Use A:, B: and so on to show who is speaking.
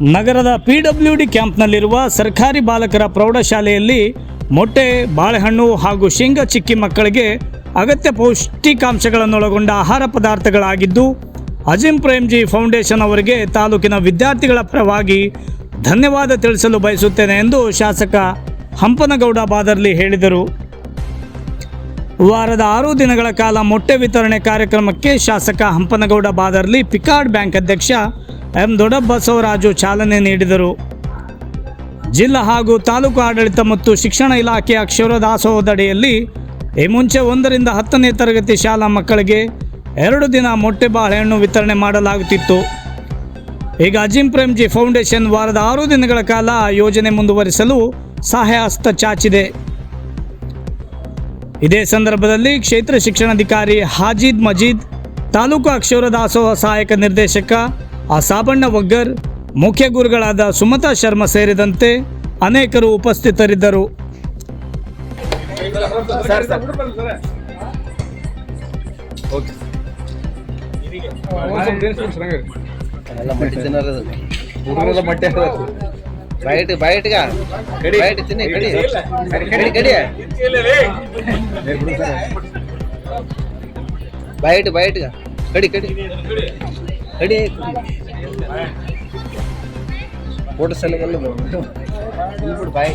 A: ನಗರದ P W D ಕ್ಯಾಂಪ್ನಲ್ಲಿರುವ ಸರ್ಕಾರಿ ಬಾಲಕರ ಪ್ರೌಢಶಾಲೆಯಲ್ಲಿ ಮೊಟ್ಟೆ, ಬಾಳೆಹಣ್ಣು ಹಾಗೂ ಶೇಂಗಾ ಚಿಕ್ಕಿ ಮಕ್ಕಳಿಗೆ ಅಗತ್ಯ ಪೌಷ್ಟಿಕಾಂಶಗಳನ್ನೊಳಗೊಂಡ ಆಹಾರ ಪದಾರ್ಥಗಳಾಗಿದ್ದು, ಅಜಿಂ ಪ್ರೇಮ್ಜಿ ಫೌಂಡೇಶನ್ ಅವರಿಗೆ ತಾಲೂಕಿನ ವಿದ್ಯಾರ್ಥಿಗಳ ಪರವಾಗಿ ಧನ್ಯವಾದ ತಿಳಿಸಲು ಬಯಸುತ್ತೇನೆ ಎಂದು ಶಾಸಕ ಹಂಪನಗೌಡ ಬಾದರ್ಲಿ ಹೇಳಿದರು. ವಾರದ ಆರು ದಿನಗಳ ಕಾಲ ಮೊಟ್ಟೆ ವಿತರಣೆ ಕಾರ್ಯಕ್ರಮಕ್ಕೆ ಶಾಸಕ ಹಂಪನಗೌಡ ಬಾದರ್ಲಿ ಪಿಕಾರ್ಡ್ ಬ್ಯಾಂಕ್ ಅಧ್ಯಕ್ಷ ಎಂ ದೊಡ್ಡಬಸವರಾಜು ಚಾಲನೆ ನೀಡಿದರು. ಜಿಲ್ಲಾ ಹಾಗೂ ತಾಲೂಕು ಆಡಳಿತ ಮತ್ತು ಶಿಕ್ಷಣ ಇಲಾಖೆಯ ಅಕ್ಷರ ದಾಸೋಹದಡಿಯಲ್ಲಿ ಈ ಮುಂಚೆ ಒಂದರಿಂದ ಹತ್ತನೇ ತರಗತಿ ಶಾಲಾ ಮಕ್ಕಳಿಗೆ ಎರಡು ದಿನ ಮೊಟ್ಟೆ ಬಾಳೆಹಣ್ಣು ವಿತರಣೆ ಮಾಡಲಾಗುತ್ತಿತ್ತು. ಈಗ ಅಜಿಂ ಪ್ರೇಮ್ಜಿ ಫೌಂಡೇಶನ್ ವಾರದ ಆರು ದಿನಗಳ ಕಾಲ ಯೋಜನೆ ಮುಂದುವರಿಸಲು ಸಹಾಯ ಹಸ್ತ ಚಾಚಿದೆ. ಇದೇ ಸಂದರ್ಭದಲ್ಲಿ ಕ್ಷೇತ್ರ ಶಿಕ್ಷಣಾಧಿಕಾರಿ ಹಾಜಿದ್ ಮಜೀದ್, ತಾಲೂಕು ಅಕ್ಷರ ದಾಸೋಹ ಸಹಾಯಕ ನಿರ್ದೇಶಕ ಅಸಾಬಣ್ಣ ಒಗ್ಗರ್ ಮುಖ್ಯ ಗುರುಗಳಾದ ಸುಮತಾ ಶರ್ಮಾ ಸೇರಿದಂತೆ ಅನೇಕರು ಉಪಸ್ಥಿತರಿದ್ದರು.
B: ಬಯಟ್ ಬಯಟ್ಗ ಕಡಿ ಕಡಿ ಕಡಿ ಫೋಟೋ ಸೆಲೆಗೆಲ್ಲ ಬಾಯ್